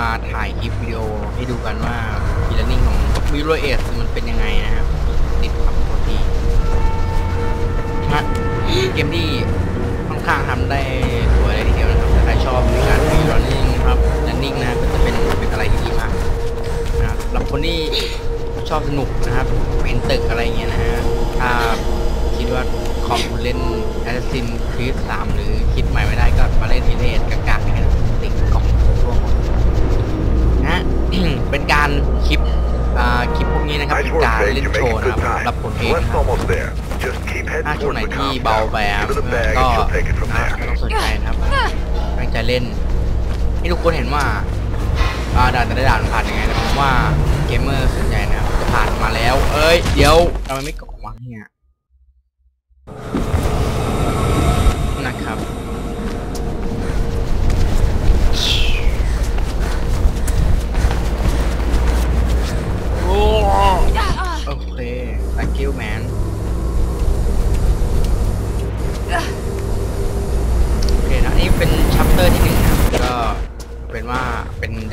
มาถ่ายคลิปวิดีโอให้ดูกันว่าวิลเลนิ่งของวิลเโรเอสมันเป็นยังไงนะครับติดครับตัวทีเกมที่ค่อนข้างทำได้สวยเลยทีเดียวนะครับถ้าใครชอบในการวิลเลนิ่งนะครับวิลเลนิ่งนะก็จะเป็นเป็นอะไรที่ดีมากนะครับสำหรับคนที่ชอบสนุกนะครับเป็นตึกอะไรเงี้ยนะฮะถ้าคิดว่าคอมเล่น Assassin's Creed หรือคิดใหม่ไม่ได้ก็มาเล่นพีเรส โชว์ making นะค good รับ time. รับผลเอง West's นะครับ almost there. Just keep ถ้า heading ช่วง towards ไหน the ที่ comp เบา tower. ไปอะ Give her the bag ก็ and she'll take it from อ่า there. ไม่ต้องสนใจนะครับตั้งใจเล่นให้ทุกคนเห็นว่าอ่าด่านแต่ละด่านผ่านยังไงนะผมว่าเกมเมอร์ส่วนใหญ่นะครับจะผ่านมาแล้ว เอ้ย เดี๋ยวทำไมไม่กดวะเนี่ย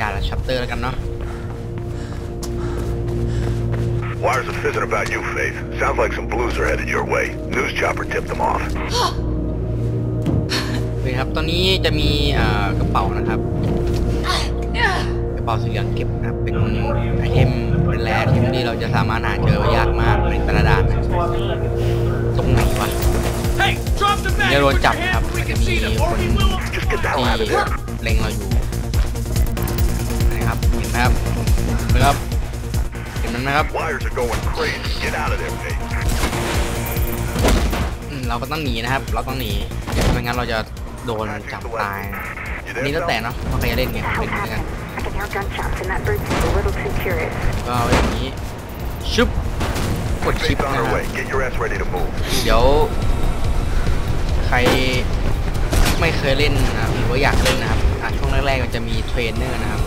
เป็นด่านละชัปเตอร์แล้วกันเนาะ Wires are fizzing about you, Faith. Sounds like some blues are headed your way. News chopper tipped them off. โอเคครับ ตอนนี้จะมีเอ่อกระเป๋านะครับ กระเป๋าสีเหลืองเก็บนะครับ เป็นไอเทมเป็นแร่ไอเทมที่เราจะสามารถหาเจอยากมากในแต่ละด่านนะตรงไหนวะ Hey, drop the bag. เดี๋ยวโดน Put จับ your ครับ hands มัน we จะ can มี see them, ค or น we will. Just get the ที่ hell out of there. เล็งเราอยู่ นะครับเห็นไหมครับเห็นไหมครับเห็นมันไหมครับ Wires are going crazy. Get out of there, Faith. อืมเราก็ต้องหนีนะครับ เราต้องหนีไม่งั้นเราจะโดนจับตายนะ You อันนี้ there, แล้วแต่ Phil? เนาะว่าใครจะเล่นไง The เล่น hell's ด้วยกัน happening? I can hear gunshots and that bird seems a little too curious. ก็เอาอย่างนี้ชุบกดชิป Faith's on นะค her รับ way. Get your ass ready to move. เดี๋ยว ใครไม่เคยเล่นนะครับหรือว่าอยากเล่นนะครับอะช่วงแรกๆมันจะมีเทรนเนอร์นะครับ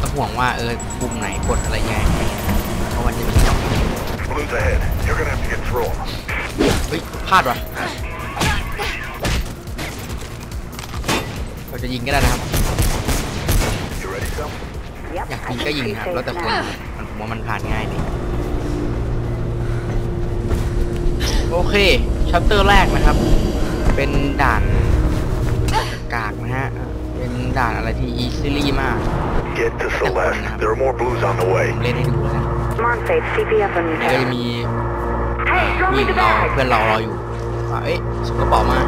ให้ต้องห่วงว่าเออปุ่มไหนกดอะไรยังไงเพราะมันจะมีจับ Blues ahead. You're gonna have to get through 'em. เฮ้ยพลาดว่ะเราจะยิงก็ได้นะครับอยากยิงก็ยิงนะครับแล้วแต่คนมันผมว่ามันผ่านง่ายดีโอเคชัปเตอร์แรกนะครับ เป็นด่านกากนะฮะ เป็นด่านอะไรที่อีซิลี่มาก Get to Celeste. There are more blues on the ผ way. มเล่นให้ดูแล้วนะ Come on, Faith, CPF on แล้วก็จะ me. มี Hey, throw ผู้ห me ญิง the เรา bag! เพื่อนเรารออยู่ว่าเอ๊ะส่งกระเป๋ามา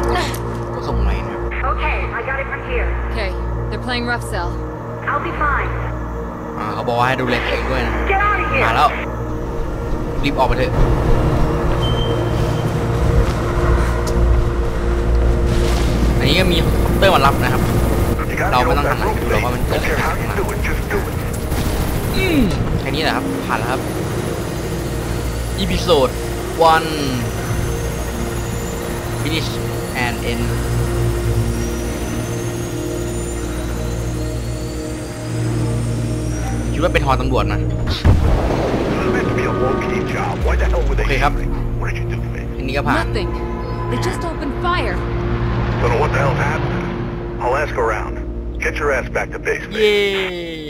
ก็ส่งไหนนะครับ Okay, I got it from here. Okay, they're playing rough cell. I'll be fine. อ่าเขาบอกว่าให้ดูแลตัวเองด้วยนะ Get out of มา here! แล้ว รีบออกไปเถอะอันนี้ก็มีคอปเตอร์มารับนะครับ You gotta Đâu get có off năng that lực roof, đâu có Faith. mình Don't chết. care how you do it. Just do it. แค่นี้แหละครับ ผ่านแล้วครับอีพิโซด one finish and end คิดว่าเป็นฮอตำรวจนะ This is meant to be a low-key job. Why the hell would they Okay, shoot hấp. me? What did you do, Faith? อันนี้ก็ผ่าน Nothing. They just opened fire. Don't know what the hell's happening. I'll ask around. Get your ass back to base.